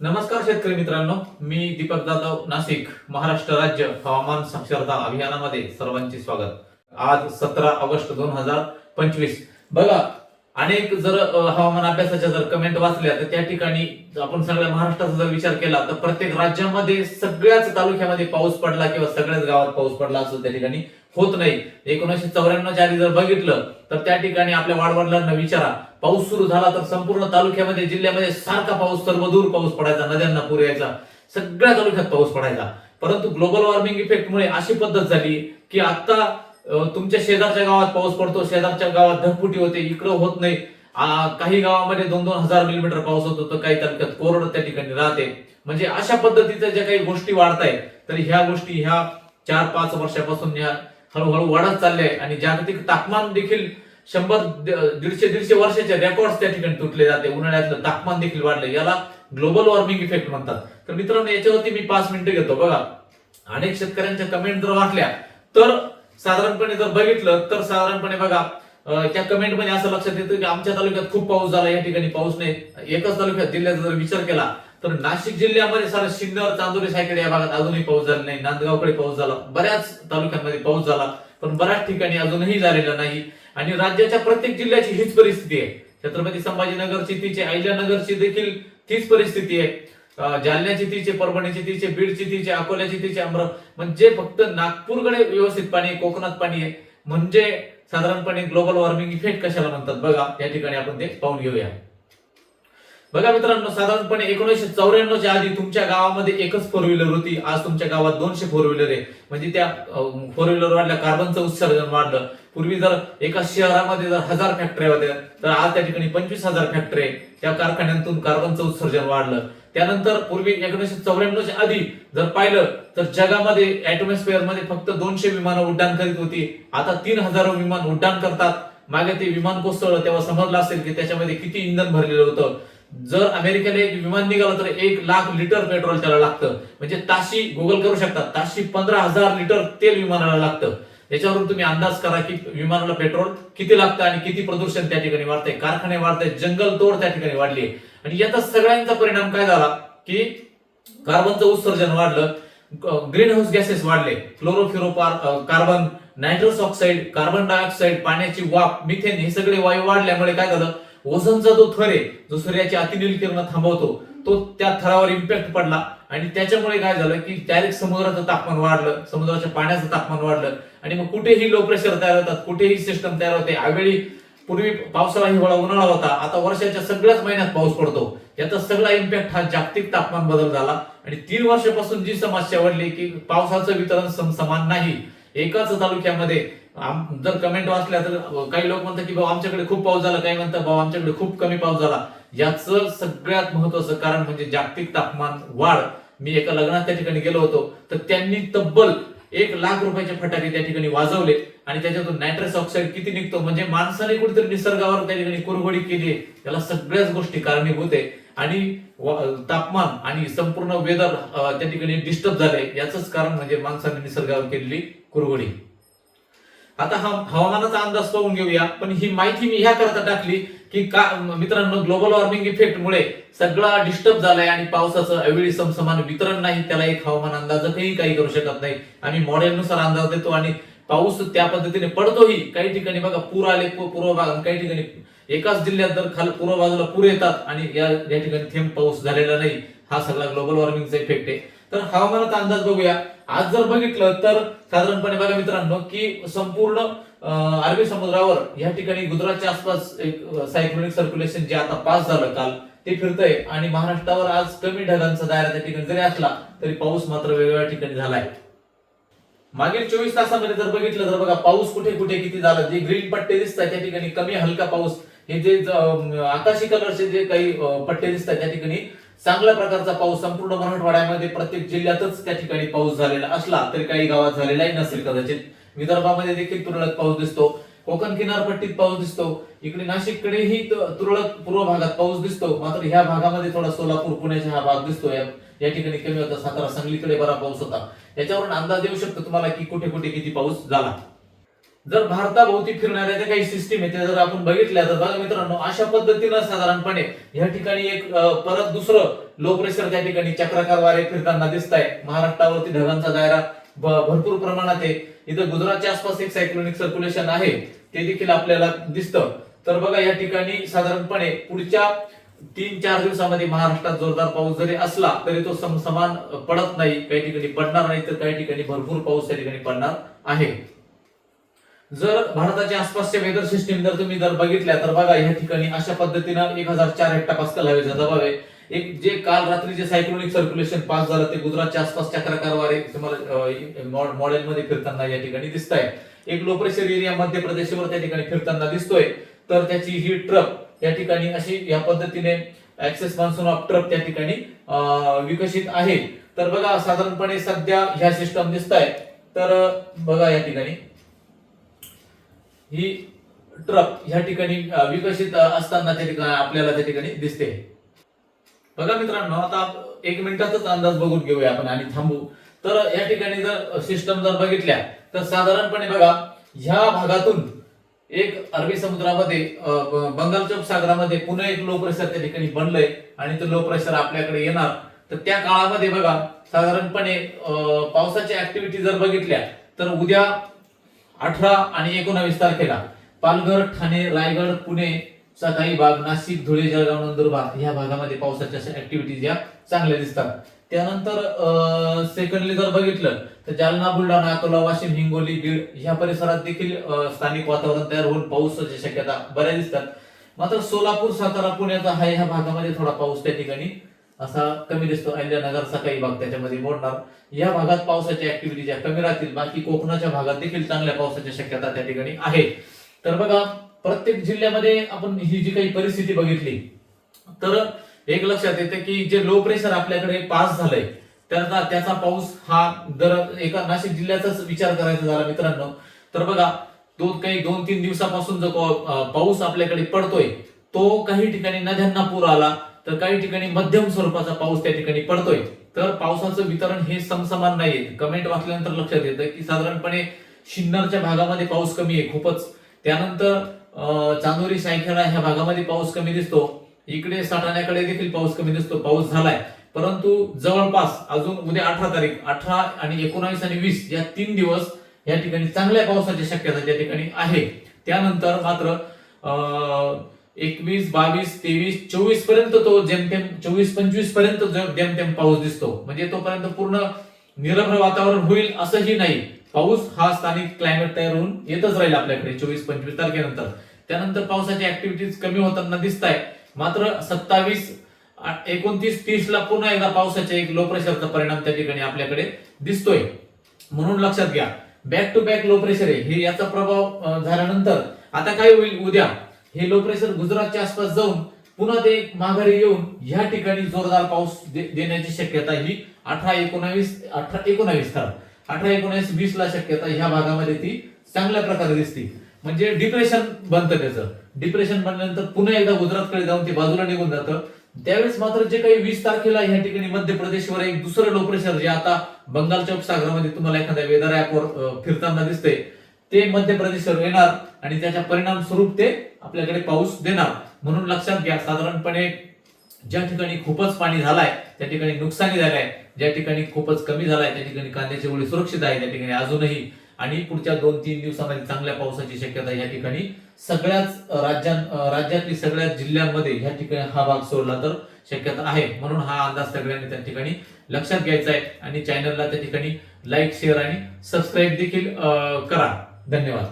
नमस्कार शेतकरी मित्रांनो मी दीपक जाधव नाशिक महाराष्ट्र राज्य हवामान साक्षरता अभियानामध्ये सर्वांचे स्वागत. आज सतरा ऑगस्ट दोन हजार पंचवीस. बघा अनेक जर हवामान अभ्यासाच्या जर कमेंट वाचल्या तर त्या ठिकाणी आपण सगळ्या महाराष्ट्राचा जर विचार केला तर प्रत्येक राज्यामध्ये सगळ्याच तालुक्यामध्ये पाऊस पडला किंवा सगळ्याच गावात पाऊस पडला असं त्या ठिकाणी होत नाही. एकोणीसशे चौऱ्याण्णवच्या आधी जर बघितलं तर त्या ठिकाणी आपल्या वाडवडिलांना विचारा. पाऊस सुरू झाला तर संपूर्ण तालुक्यामध्ये जिल्ह्यामध्ये सारखा पाऊस सर्वदूर पाऊस पडायचा नद्यांना पूर यायचा. सगळ्या तालुक्यात पाऊस पडायचा. परंतु ग्लोबल वॉर्मिंग इफेक्टमुळे अशी पद्धत झाली की आता तुमच्या शेजारच्या गावात पाऊस पडतो शेजारच्या गावात ढगफुटी होते इकडं होत नाही. काही गावामध्ये दोन दोन हजार मिलीमीटर पाऊस होतो तर काही तालुक्यात कोरड त्या ठिकाणी राहते. म्हणजे अशा पद्धतीच्या ज्या काही गोष्टी वाढतायत तर ह्या गोष्टी ह्या चार पाच वर्षापासून ह्या हळूहळू वाढत चालल्या आहे आणि जागतिक तापमान देखील शंभर दीडशे दीडशे वर्षाचे रेकॉर्ड त्या ठिकाणी तुटले जाते. उन्हाळ्यातलं तापमान देखील वाढलं. याला ग्लोबल वॉर्मिंग इफेक्ट म्हणतात. तर मित्रांनो याच्यावरती मी पाच मिनिटं घेतो. बघा अनेक शेतकऱ्यांच्या कमेंट जर वाटल्या तर साधारणपणे जर बघितलं तर साधारणपणे बघा त्या कमेंटमध्ये असं लक्षात येतं की आमच्या तालुक्यात खूप पाऊस झाला या ठिकाणी पाऊस नाही. एकच तालुक्यात जिल्ह्याचा जर विचार केला तर नाशिक जिल्ह्यामध्ये सारा सिन्नर चांदोरी सायकडे या भागात अजूनही पाऊस झाला नाही. नांदगावकडे पाऊस झाला. बऱ्याच तालुक्यांमध्ये पाऊस झाला पण बऱ्याच ठिकाणी अजूनही झालेला नाही. आणि राज्याच्या प्रत्येक जिल्ह्याची हीच परिस्थिती आहे. छत्रपती संभाजीनगरची तिची आयल्यानगरची देखील तीच परिस्थिती आहे. जालन्याची तीचे परभणीची तीचे बीडची तीचे अकोल्याची तीचे अमर. म्हणजे फक्त नागपूरकडे व्यवस्थित पाणी आहे कोकणात पाणी आहे म्हणजे साधारणपणे ग्लोबल वॉर्मिंग इफेक्ट कशाला म्हणतात बघा या ठिकाणी आपण ते पाहून घेऊया. बघा मित्रांनो साधारणपणे एकोणीसशे चौऱ्याण्णवच्या आधी तुमच्या गावामध्ये एकच फोर व्हीलर होती. आज तुमच्या गावात दोनशे फोर व्हीलर आहे. म्हणजे त्या फोर व्हीलर वाढल्या कार्बनचं उत्सर्जन वाढलं. पूर्वी जर एका शहरामध्ये जर हजार फॅक्टऱ्या होत्या तर आज त्या ठिकाणी पंचवीस हजार फॅक्टरी आहे. त्या कारखान्यांतून कार्बनचं उत्सर्जन वाढलं. त्यानंतर पूर्वी एकोणीसशे चौऱ्याण्णवच्या आधी जर पाहिलं तर जगामध्ये ऍटमॉस्फिअरमध्ये फक्त दोनशे विमानं उड्डाण करीत होती. आता तीन हजारो विमान उड्डाण करतात. मागे ते विमान कोसळलं तेव्हा समजलं असेल की त्याच्यामध्ये किती इंधन भरलेलं होतं. जर अमेरिकेला एक विमान निघालं तर एक लाख लिटर पेट्रोल त्याला लागतं. म्हणजे ताशी गुगल करू शकतात ताशी पंधरा हजार लिटर तेल विमानाला लागतं. याच्यावरून तुम्ही अंदाज करा की विमानाला पेट्रोल किती लागतं आणि किती प्रदूषण त्या ठिकाणी वाढतंय. कारखाने वाढतंय जंगल तोड त्या ठिकाणी वाढली आणि याचा सगळ्यांचा परिणाम काय झाला की कार्बनचं उत्सर्जन वाढलं ग्रीन हाऊस गॅसेस वाढले chlorofluorocarbon nitrous oxide carbon dioxide पाण्याची वाफ मिथेन हे सगळे वायू वाढल्यामुळे काय झालं? ओझनचा जो थर आहे जो सूर्याची अतिनील किरण थांबवतो तो त्या थरावर इम्पॅक्ट पडला. आणि त्याच्यामुळे काय झालं की डायरेक्ट समुद्राचं तापमान वाढलं समुद्राच्या पाण्याचं तापमान वाढलं. आणि मग कुठेही लो प्रेशर तयार होतात कुठेही सिस्टम तयार होते. यावेळी पूर्वी पावसाळा हिवाळा उन्हाळा होता. आता वर्षाच्या सगळ्याच महिन्यात पाऊस पडतो. याचा सगळा इम्पॅक्ट हा जागतिक तापमान बदल झाला. आणि तीन वर्षापासून जी समस्या वाढली की पावसाचं वितरण सम समान नाही. एकाच तालुक्यामध्ये जर कमेंट वाचल्या तर काही लोक म्हणतात की बाबा आमच्याकडे खूप पाऊस झाला. काही म्हणतात बाबा आमच्याकडे खूप कमी पाऊस झाला. याचं सगळ्यात महत्वाचं कारण म्हणजे जागतिक तापमान वाढ. मी एका लग्नात त्या ठिकाणी गेलो होतो तर त्यांनी तब्बल एक लाख रुपयाचे फटाके त्या ठिकाणी वाजवले आणि त्याच्यातून नायट्रस ऑक्साईड किती निघतो म्हणजे माणसाने कुठेतरी निसर्गावर त्या ठिकाणी कुरघोडी केली त्याला सगळ्याच गोष्टी कारणीभूत आहे. आणि तापमान आणि संपूर्ण वेदर त्या ठिकाणी डिस्टर्ब झाले याचंच कारण म्हणजे माणसाने निसर्गावर केलेली कुरघोडी. आता हा हवामानाचा अंदाज पाहून घेऊया पण ही माहिती मी ह्या करता टाकली की का मित्रांनो ग्लोबल वॉर्मिंग इफेक्ट मुळे सगळा डिस्टर्ब झालाय आणि पावसाचं अवेळी समसमान वितरण नाही त्याला एक हवामान अंदाजातही काही करू शकत नाही. आम्ही मॉडेलनुसार अंदाज देतो आणि पाऊस त्या पद्धतीने पडतोही. काही ठिकाणी बघा पूर आले पूर्व भागात काही ठिकाणी एकाच जिल्ह्यात जर खाल पूर्व बाजूला पूर येतात आणि या या ठिकाणी थेंब पाऊस झालेला नाही हा सगळा ग्लोबल वॉर्मिंगचा इफेक्ट आहे. तर हवामानाचा अंदाज बघूया. आज जर बघितलं तर साधारणपणे बघा मित्रांनो की संपूर्ण अरबी समुद्रावर या ठिकाणी गुजरातच्या आसपास एक सायक्लोनिक सर्क्युलेशन जे आता पास झालं काल ते फिरतंय आणि महाराष्ट्रावर आज कमी ढगांचा दायरा त्या ठिकाणी जरी असला तरी पाऊस मात्र वेगवेगळ्या ठिकाणी झालाय. मागील चोवीस तासामध्ये जर बघितलं तर बघा पाऊस कुठे कुठे किती झाला जे ग्रीन पट्टे दिसतात त्या ठिकाणी कमी हलका पाऊस हे जे आकाशी कलरचे जे काही पट्टे दिसतात त्या ठिकाणी चांगल्या प्रकारचा पाऊस संपूर्ण मराठवाड्यामध्ये प्रत्येक जिल्ह्यातच त्या ठिकाणी पाऊस झालेला असला तरी काही गावात झालेलाही नसेल कदाचित. विदर्भामध्ये देखील तुरळक पाऊस दिसतो. कोकण किनारपट्टीत पाऊस दिसतो. इकडे नाशिककडेही तुरळक पूर्व भागात पाऊस दिसतो. मात्र ह्या भागामध्ये थोडा सोलापूर पुण्याचा हा भाग दिसतो. या ठिकाणी कमी होता सातारा सांगलीकडे बरा पाऊस होता. याच्यावरून अंदाज येऊ शकतो तुम्हाला की कुठे कुठे किती पाऊस झाला. जर भारताभोवती फिरणाऱ्या ज्या काही सिस्टीम आहे त्या जर आपण बघितल्या तर बघा मित्रांनो अशा पद्धतीनं साधारणपणे या ठिकाणी एक परत दुसरं लो प्रेशर त्या ठिकाणी चक्राकार वारे फिरताना दिसत आहे महाराष्ट्रावरती ढगांचा दायरा भरपूर प्रमाणात आहे. इथं गुजरातच्या आसपास एक सायक्लोनिक सर्क्युलेशन आहे. ते देखील आपल्याला दिसतं. तर बघा या ठिकाणी साधारणपणे पुढच्या तीन चार दिवसामध्ये महाराष्ट्रात जोरदार पाऊस जरी असला तरी तो समान पडत नाही. काही ठिकाणी पडणार नाही तर काही ठिकाणी भरपूर पाऊस त्या ठिकाणी पडणार आहे. जर भारताच्या आसपासच्या वेदर सिस्टीम जर तुम्ही जर बघितल्या तर बघा या ठिकाणी अशा पद्धतीनं एक हजार चार हेक्टा पास्कल हवेचा दबाव आहे. एक जे काल रात्री जे सायक्लोनिक सर्क्युलेशन पास झालं ते गुजरातच्या आसपास चक्राकार वारे तुम्हाला मॉडेलमध्ये फिरताना या ठिकाणी दिसत आहे एक लो प्रेशर एरिया मध्य प्रदेशवर त्या ठिकाणी फिरताना दिसतोय. तर त्याची ही ट्रक या ठिकाणी अशी या पद्धतीने ऍक्सेस मान्सून ऑफ ट्रक त्या ठिकाणी विकसित आहे. तर बघा साधारणपणे सध्या ह्या सिस्टम दिसत आहे तर बघा या ठिकाणी. ही ट्रक ह्या ठिकाणी विकसित असताना त्या ठिकाणी आपल्याला त्या ठिकाणी दिसते. बघा मित्रांनो आता एक मिनिटाचाच अंदाज बघून घेऊया आपण आणि थांबू. तर या ठिकाणी जर सिस्टम जर बघितल्या तर साधारणपणे बघा ह्या भागातून एक अरबी समुद्रामध्ये बंगालच्या सागरामध्ये पुन्हा एक लो प्रेशर त्या ठिकाणी बनलंय आणि ते लो प्रेशर आपल्याकडे येणार. तर त्या काळामध्ये बघा साधारणपणे पावसाच्या ऍक्टिव्हिटी जर बघितल्या तर उद्या अठरा आणि एकोणावीस तारखेला पालघर ठाणे रायगड पुणे सकाळी भाग नाशिक धुळे जळगाव नंदुरबार या भागामध्ये पावसाच्या ऍक्टिव्हिटीज या चांगल्या दिसतात. त्यानंतर सेकंडली जर बघितलं तर जालना बुलढाणा अकोला वाशिम हिंगोली बीड ह्या परिसरात देखील स्थानिक वातावरण तयार होऊन पावसाची शक्यता बऱ्या दिसतात. मात्र सोलापूर सातारा पुण्याचा हा ह्या भागामध्ये थोडा पाऊस त्या ठिकाणी असा कमी दिसतो. अहिल्यानगरचा सकाळी भाग त्याच्यामध्ये मोडणार. या भागात पावसाच्या ऍक्टिव्हिटी ज्या कमी राहतील. बाकी कोकणाच्या भागात देखील चांगल्या पावसाची शक्यता त्या ठिकाणी आहे तर बघा प्रत्येक जिल्ह्यामध्ये आपण ही जी काही परिस्थिती बघितली तर एक लक्षात येते की जे लो प्रेशर आपल्याकडे पास झालंय त्याचा त्याचा पाऊस हा दर एका नाशिक जिल्ह्याचाच विचार करायचा झाला मित्रांनो. तर बघा तो काही दोन तीन दिवसापासून जो पाऊस आपल्याकडे पडतोय तो काही ठिकाणी नद्यांना पूर आला तर काही ठिकाणी मध्यम स्वरूपाचा पाऊस त्या ठिकाणी पडतोय. तर पावसाचं वितरण हे समसमान नाहीये. कमेंट वाचल्यानंतर लक्षात येतं की साधारणपणे शिन्नरच्या भागामध्ये पाऊस कमी आहे खूपच. त्यानंतर चांदोरी सायखेडा ह्या भागामध्ये पाऊस कमी दिसतो. इकडे साठाण्याकडे देखील पाऊस कमी दिसतो. पाऊस झालाय. परंतु जवळपास अजून उद्या अठरा तारीख अठरा आणि एकोणावीस आणि वीस या तीन दिवस या ठिकाणी चांगल्या पावसाची शक्यता त्या ठिकाणी आहे. त्यानंतर मात्र एकवीस बावीस तेवीस चोवीसपर्यंत तो जेमतेम चोवीस पंचवीसपर्यंत जेमतेम पाऊस दिसतो. म्हणजे तोपर्यंत पूर्ण निरभ्र वातावरण होईल असंही नाही. पाऊस हा स्थानिक क्लायमेट तयार होऊन येतच राहील आपल्याकडे चोवीस पंचवीस तारखेनंतर. त्यानंतर पावसाची ऍक्टिव्हिटीज कमी होताना दिसत आहे मात्र सत्तावीस एकोणतीस तीस ला पुन्हा एकदा पावसाच्या एक लो प्रेशरचा परिणाम त्या ठिकाणी आपल्याकडे दिसतोय. म्हणून लक्षात घ्या back to back low pressure आहे. हे याचा प्रभाव झाल्यानंतर आता काय होईल उद्या? हे लो प्रेशर गुजरातच्या आसपास जाऊन पुन्हा ते माघारी येऊन ह्या ठिकाणी जोरदार पाऊस दे- देण्याची शक्यता ही अठरा एकोणावीस अठरा एकोणावीस तर अठरा एकोणीस वीस ला शक्यता ह्या भागामध्ये ती चांगल्या प्रकारे दिसते. म्हणजे डिप्रेशन बनतं त्याचं. डिप्रेशन बनल्यानंतर पुन्हा एकदा गुजरातकडे जाऊन ते बाजूला निघून जातं. त्यावेळेस मात्र जे काही वीस तारखेला या ठिकाणी मध्य प्रदेशवर एक दुसरं लो प्रेशर जे आता बंगालच्या उपसागरामध्ये तुम्हाला एखाद्या वेदर ऍपवर फिरताना दिसते ते मध्य प्रदेशवर येणार आणि त्याच्या परिणाम स्वरूप ते आपल्याकडे पाऊस देणार. म्हणून लक्षात घ्या साधारणपणे ज्या ठिकाणी खूपच पाणी झालाय त्या ठिकाणी नुकसानी झालंय ज्या ठिकाणी खूपच कमी झालाय त्या ठिकाणी कांद्याची ओळी सुरक्षित आहे त्या ठिकाणी अजूनही. आणि पुढच्या दोन तीन दिवसामध्ये चांगल्या पावसाची शक्यता या ठिकाणी सगळ्याच राज्यां राज्यातील सगळ्याच जिल्ह्यांमध्ये ह्या ठिकाणी हा भाग सोडला तर शक्यता आहे. म्हणून हा अंदाज सगळ्यांनी त्या ठिकाणी लक्षात घ्यायचा आहे आणि चॅनलला त्या ठिकाणी लाईक शेअर आणि सबस्क्राईब देखील करा. धन्यवाद.